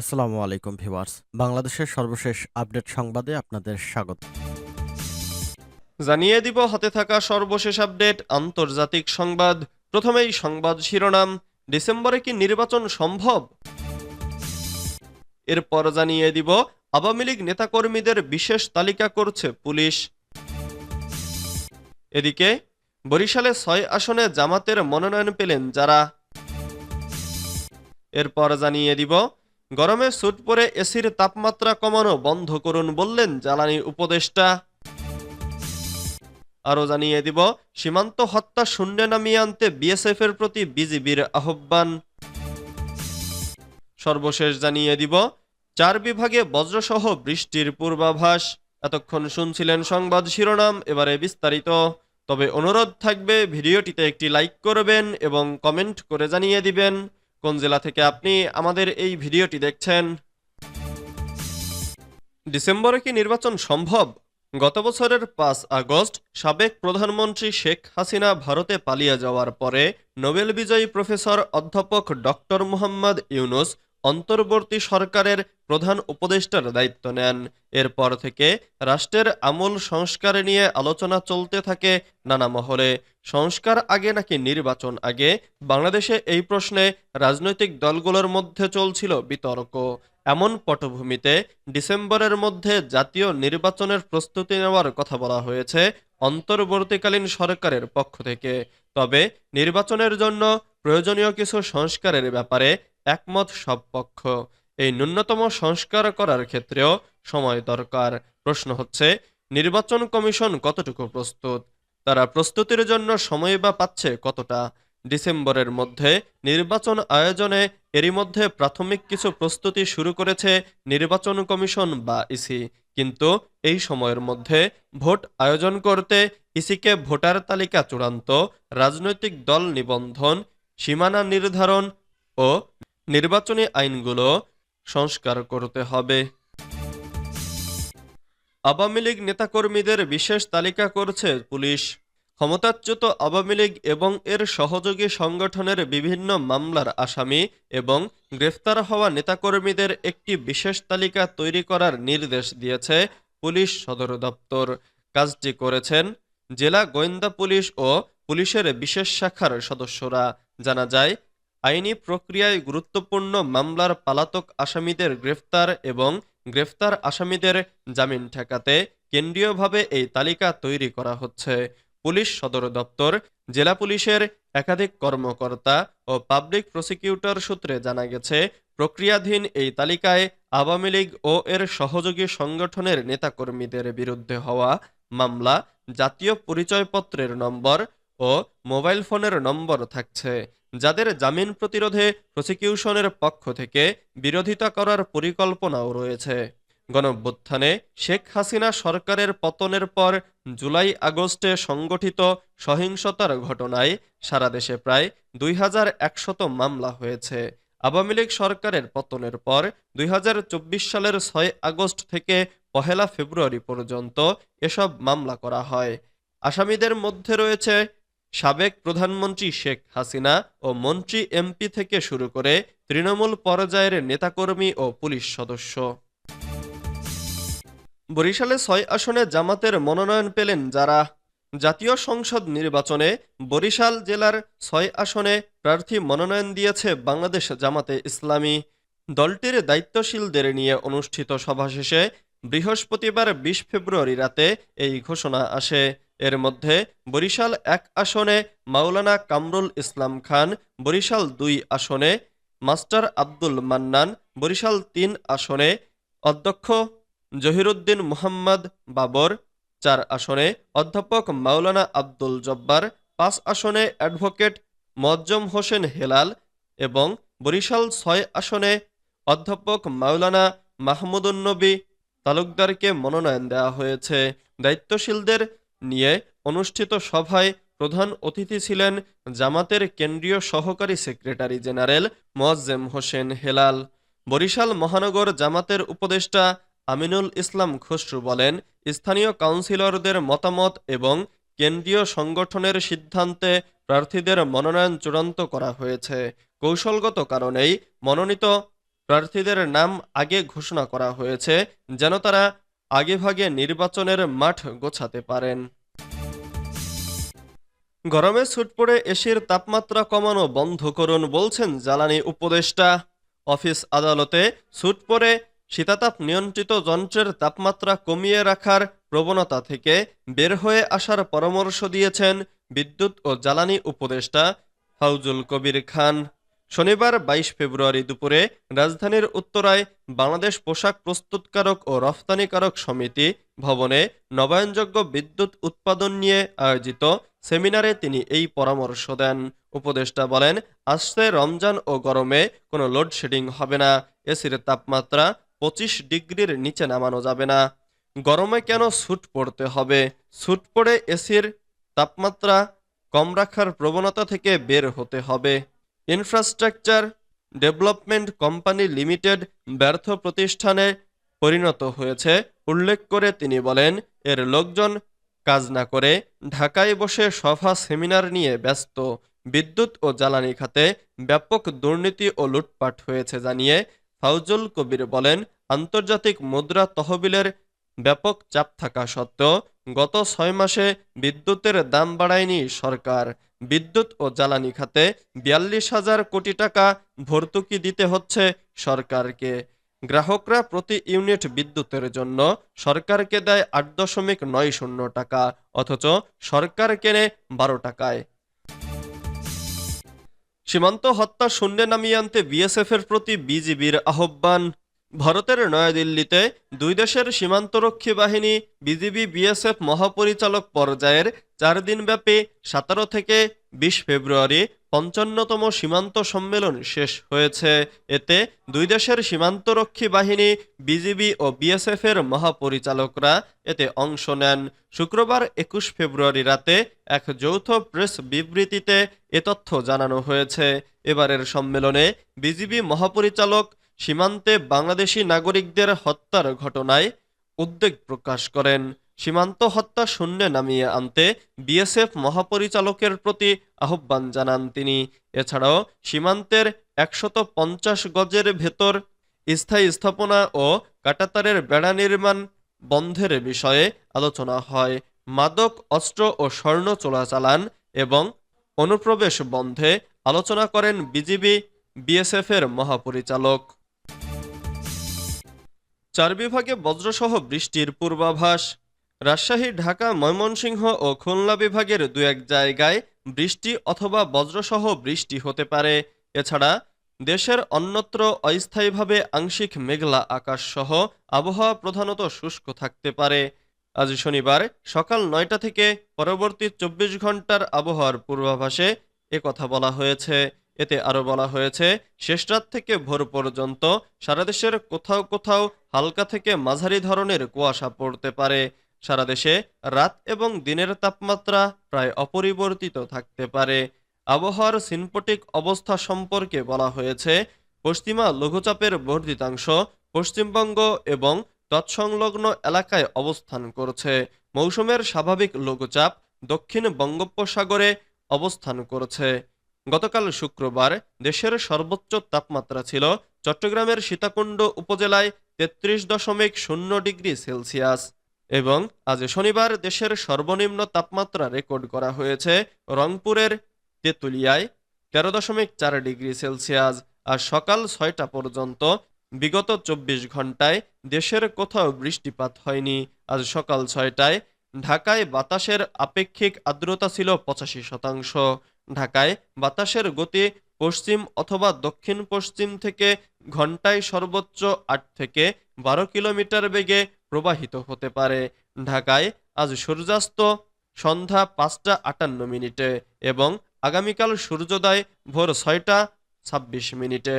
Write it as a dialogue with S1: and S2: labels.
S1: আসসালামু আলাইকুম ভিউয়ার্স। বাংলাদেশের সর্বশেষ আপডেট সংবাদে আপনাদের স্বাগত।
S2: জানিয়ে দিব, হাতে থাকা সর্বশেষ আপডেট, আন্তর্জাতিক সংবাদ। প্রথমেই সংবাদ শিরোনাম, ডিসেম্বরে কি নির্বাচন সম্ভব? এরপর জানিয়ে দিব, আওয়ামী লীগ নেতাকর্মীদের বিশেষ তালিকা করছে পুলিশ। এদিকে, বরিশালে ছয় আসনে জামাতের মনোনয়ন পেলেন যারা। এরপর জানিয়ে দিব গরমে স্যুট পরে এসির তাপমাত্রা কমানো বন্ধ করুন বললেন জ্বালানি উপদেষ্টা। আরও জানিয়ে দিব, সীমান্ত হত্যা শূন্যে নামিয়ে আনতে বিএসএফ এর প্রতি বিজিবির আহ্বান। সর্বশেষ জানিয়ে দিব, চার বিভাগে বজ্রসহ বৃষ্টির পূর্বাভাস। এতক্ষণ শুনছিলেন সংবাদ শিরোনাম, এবারে বিস্তারিত। তবে অনুরোধ থাকবে, ভিডিওটিতে একটি লাইক করবেন এবং কমেন্ট করে জানিয়ে দিবেন। কোন জেলা থেকে আপনি আমাদের এই ভিডিওটি দেখছেন? ডিসেম্বরে কি নির্বাচন সম্ভব? গত বছরের পাঁচ আগস্ট সাবেক প্রধানমন্ত্রী শেখ হাসিনা ভারতে পালিয়ে যাওয়ার পরে নোবেল বিজয়ী প্রফেসর অধ্যাপক ডক্টর মোহাম্মদ ইউনুস অন্তর্বর্তী সরকারের প্রধান উপদেষ্টার দায়িত্ব নেন। এরপর থেকে রাষ্ট্রের আমূল সংস্কার নিয়ে আলোচনা চলতে থাকে নানা মহলে। সংস্কার আগে নাকি নির্বাচন আগে? বাংলাদেশে এই প্রশ্নে রাজনৈতিক দলগুলোর মধ্যে চলছিল বিতর্ক। এমন পটভূমিতে ডিসেম্বরের মধ্যে জাতীয় নির্বাচনের প্রস্তুতি নেওয়ার কথা বলা হয়েছে অন্তর্বর্তীকালীন সরকারের পক্ষ থেকে। তবে নির্বাচনের জন্য প্রয়োজনীয় কিছু সংস্কারের ব্যাপারে একমত সব পক্ষ। এই ন্যূনতম সংস্কার করার ক্ষেত্রেও সময় দরকার। প্রশ্ন হচ্ছে, নির্বাচন কমিশন কতটুকু প্রস্তুত? তারা প্রস্তুতির জন্য সময় বা পাচ্ছে কতটা? ডিসেম্বরের মধ্যে নির্বাচন আয়োজনে এরই মধ্যে প্রাথমিক কিছু প্রস্তুতি শুরু করেছে নির্বাচন কমিশন বা ইসি। কিন্তু এই সময়ের মধ্যে ভোট আয়োজন করতে ইসিকে ভোটার তালিকা চূড়ান্ত, রাজনৈতিক দল নিবন্ধন, সীমানা নির্ধারণ ও নির্বাচনী আইনগুলো সংস্কার করতে হবে। আওয়ামী লীগ নেতাকর্মীদের বিশেষ তালিকা করছে পুলিশ। ক্ষমতাচ্যুত আওয়ামী লীগ এবং এর সহযোগী সংগঠনের বিভিন্ন মামলার আসামি এবং গ্রেফতার হওয়া নেতাকর্মীদের একটি বিশেষ তালিকা তৈরি করার নির্দেশ দিয়েছে পুলিশ সদর দপ্তর। কাজটি করেছেন জেলা গোয়েন্দা পুলিশ ও পুলিশের বিশেষ শাখার সদস্যরা। জানা যায় আইনি প্রক্রিয়ায় গুরুত্বপূর্ণ মামলার পালাতক আসামিদের গ্রেফতার এবং গ্রেফতার আসামিদের জামিন ঠেকাতে কেন্দ্রীয়ভাবে এই তালিকা তৈরি করা হচ্ছে। পুলিশ সদর দপ্তর, জেলা পুলিশের একাধিক কর্মকর্তা ও পাবলিক প্রসিকিউটর সূত্রে জানা গেছে, প্রক্রিয়াধীন এই তালিকায় আওয়ামী লীগ ও এর সহযোগী সংগঠনের নেতাকর্মীদের বিরুদ্ধে হওয়া মামলা, জাতীয় পরিচয়পত্রের নম্বর ও মোবাইল ফোনের নম্বর থাকছে। যাদের জামিন প্রতিরোধে প্রসিকিউশনের পক্ষ থেকে বিরোধিতা করার পরিকল্পনাও রয়েছে। গণভ্যুত্থানে শেখ হাসিনা সরকারের পতনের পর জুলাই আগস্টে সংগঠিত সহিংসতার ঘটনায় সারা দেশে প্রায় দুই একশত মামলা হয়েছে। আওয়ামী লীগ সরকারের পতনের পর দুই হাজার চব্বিশ সালের ছয় আগস্ট থেকে পহেলা ফেব্রুয়ারি পর্যন্ত এসব মামলা করা হয়। আসামিদের মধ্যে রয়েছে সাবেক প্রধানমন্ত্রী শেখ হাসিনা ও মন্ত্রী এমপি থেকে শুরু করে তৃণমূল পর্যায়ের নেতাকর্মী ও পুলিশ সদস্য। বরিশালে ছয় আসনে জামাতের মনোনয়ন পেলেন যারা। জাতীয় সংসদ নির্বাচনে বরিশাল জেলার ছয় আসনে প্রার্থী মনোনয়ন দিয়েছে বাংলাদেশ জামাতে ইসলামী। দলটির দায়িত্বশীলদের নিয়ে অনুষ্ঠিত সভা শেষে বৃহস্পতিবার বিশ ফেব্রুয়ারি রাতে এই ঘোষণা আসে। এর মধ্যে বরিশাল এক আসনে মাওলানা কামরুল ইসলাম খান, বরিশাল দুই আসনে মাস্টার আব্দুল মান্নান, বরিশাল তিন আসনে অধ্যক্ষ জহিরুদ্দিন মুহাম্মদ বাবর, চার আসনে অধ্যাপক মাওলানা আব্দুল জব্বার, পাঁচ আসনে অ্যাডভোকেট মজ্জম হোসেন হেলাল এবং বরিশাল ছয় আসনে অধ্যাপক মাওলানা মাহমুদুন্নবী তালুকদারকে মনোনয়ন দেওয়া হয়েছে। দায়িত্বশীলদের নিয়ে অনুষ্ঠিত সভায় প্রধান অতিথি ছিলেন জামাতের কেন্দ্রীয় সহকারী সেক্রেটারি জেনারেল মোয়াজ্জেম হোসেন হেলাল। বরিশাল মহানগর জামাতের উপদেষ্টা আমিনুল ইসলাম খসরু বলেন, স্থানীয় কাউন্সিলরদের মতামত এবং কেন্দ্রীয় সংগঠনের সিদ্ধান্তে প্রার্থীদের মনোনয়ন চূড়ান্ত করা হয়েছে। কৌশলগত কারণেই মনোনীত প্রার্থীদের নাম আগে ঘোষণা করা হয়েছে, যেন তারা আগেভাগে নির্বাচনের মাঠ গোছাতে পারেন। গরমে ছুট পড়ে এসির তাপমাত্রা কমানো বন্ধ করুন বলছেন জ্বালানি উপদেষ্টা। অফিস আদালতে ছুট পড়ে শীতাতাপ নিয়ন্ত্রিত যন্ত্রের তাপমাত্রা কমিয়ে রাখার প্রবণতা থেকে বের হয়ে আসার পরামর্শ দিয়েছেন বিদ্যুৎ ও জ্বালানি উপদেষ্টা ফাউজুল কবির খান। শনিবার বাইশ ফেব্রুয়ারি দুপুরে রাজধানীর উত্তরায় বাংলাদেশ পোশাক প্রস্তুতকারক ও রফতানিকারক সমিতি ভবনে নবায়নযোগ্য বিদ্যুৎ উৎপাদন নিয়ে আয়োজিত সেমিনারে তিনি এই পরামর্শ দেন। উপদেষ্টা বলেন, আসছে রমজান ও গরমে কোনো লোডশেডিং হবে না। এসির তাপমাত্রা পঁচিশ ডিগ্রির নিচে নামানো যাবে না। গরমে কেন স্যুট পড়তে হবে? স্যুট পড়ে এসির তাপমাত্রা কম রাখার প্রবণতা থেকে বের হতে হবে। ইনফ্রাস্ট্রাকচার ডেভেলপমেন্ট কোম্পানি লিমিটেড ব্যর্থ প্রতিষ্ঠানে পরিণত হয়েছে, উল্লেখ করে তিনি বলেন, এর লোকজন কাজ না করে ঢাকায় বসে সভা সেমিনার নিয়ে ব্যস্ত। বিদ্যুৎ ও জ্বালানি খাতে ব্যাপক দুর্নীতি ও লুটপাট হয়েছে জানিয়ে ফাউজুল কবির বলেন, আন্তর্জাতিক মুদ্রা তহবিলের ব্যাপক চাপ থাকা সত্ত্বেও গত ছয় মাসে বিদ্যুতের দাম বাড়ায়নি সরকার। বিদ্যুৎ ও জ্বালানি খাতে বিয়াল্লিশ হাজার কোটি টাকা ভর্তুকি দিতে হচ্ছে সরকারকে। গ্রাহকরা প্রতি ইউনিট বিদ্যুতের জন্য সরকারকে দেয় আট দশমিক নয় শূন্য টাকা, অথচ সরকার কেনে বারো টাকায়। সীমান্ত হত্যা শূন্যে নামিয়ে আনতে বিএসএফ এর প্রতি বিজিবির আহ্বান। ভারতের নয়াদিল্লিতে দুই দেশের সীমান্তরক্ষী বাহিনী বিজিবি বিএসএফ মহাপরিচালক পর্যায়ের চার দিনব্যাপী সতেরো থেকে বিশ ফেব্রুয়ারি পঞ্চান্নতম সীমান্ত সম্মেলন শেষ হয়েছে। এতে দুই দেশের সীমান্তরক্ষী বাহিনী বিজিবি ও বিএসএফের মহাপরিচালকরা এতে অংশ নেন। শুক্রবার একুশ ফেব্রুয়ারি রাতে এক যৌথ প্রেস বিবৃতিতে এ তথ্য জানানো হয়েছে। এবারের সম্মেলনে বিজিবি মহাপরিচালক সীমান্তে বাংলাদেশি নাগরিকদের হত্যার ঘটনায় উদ্বেগ প্রকাশ করেন। সীমান্ত হত্যা শূন্যে নামিয়ে আনতে বিএসএফ মহাপরিচালকের প্রতি আহ্বান জানান তিনি। এছাড়াও সীমান্তের একশত পঞ্চাশ গজের ভেতর স্থায়ী স্থাপনা ও কাটাতারের বেড়া নির্মাণ বন্ধের বিষয়ে আলোচনা হয়। মাদক, অস্ত্র ও স্বর্ণ চোরাচালান এবং অনুপ্রবেশ বন্ধে আলোচনা করেন বিজিবি বিএসএফ এর মহাপরিচালক। চার বিভাগে বজ্রসহ বৃষ্টির পূর্বাভাস। রাজশাহী, ঢাকা, ময়মনসিংহ ও খুলনা বিভাগের দু এক জায়গায় বৃষ্টি অথবা বজ্রসহ বৃষ্টি হতে পারে। এছাড়া দেশের অন্যত্র অস্থায়ীভাবে আংশিক মেঘলা আকাশ সহ আবহাওয়া প্রধানত শুষ্ক থাকতে পারে। আজ শনিবার সকাল নয়টা থেকে পরবর্তী চব্বিশ ঘণ্টার আবহাওয়ার পূর্বাভাসে কথা বলা হয়েছে। এতে আরও বলা হয়েছে, শেষ রাত থেকে ভোর পর্যন্ত সারাদেশের কোথাও কোথাও হালকা থেকে মাঝারি ধরনের কুয়াশা পড়তে পারে। সারা দেশে রাত এবং দিনের তাপমাত্রা প্রায় অপরিবর্তিত থাকতে পারে। আবহাওয়ার সিনপটিক অবস্থা সম্পর্কে বলা হয়েছে, পশ্চিমা লঘুচাপের বর্ধিতাংশ পশ্চিমবঙ্গ এবং তৎসংলগ্ন এলাকায় অবস্থান করছে। মৌসুমের স্বাভাবিক লঘুচাপ দক্ষিণ বঙ্গোপসাগরে অবস্থান করছে। গতকাল শুক্রবার দেশের সর্বোচ্চ তাপমাত্রা ছিল চট্টগ্রামের সীতাকুণ্ড উপজেলায় তেত্রিশ দশমিক শূন্য ডিগ্রি সেলসিয়াস এবং আজ শনিবার দেশের সর্বনিম্ন তাপমাত্রা রেকর্ড করা হয়েছে রংপুরের তেঁতুলিয়ায় তেরো দশমিক চার ডিগ্রি সেলসিয়াস আর সকাল ছয়টা পর্যন্ত বিগত চব্বিশ ঘন্টায় দেশের কোথাও বৃষ্টিপাত হয়নি। আজ সকাল ছয়টায় ঢাকায় বাতাসের আপেক্ষিক আর্দ্রতা ছিল পঁচাশি শতাংশ। ঢাকায় বাতাসের গতি পশ্চিম অথবা দক্ষিণ পশ্চিম থেকে ঘন্টায় সর্বোচ্চ আট থেকে বারো কিলোমিটার বেগে প্রবাহিত হতে পারে। ঢাকায় আজ সূর্যাস্ত সন্ধ্যা পাঁচটা আটান্ন মিনিটে এবং আগামীকাল সূর্যোদয় ভোর ছয়টা ছাব্বিশ মিনিটে।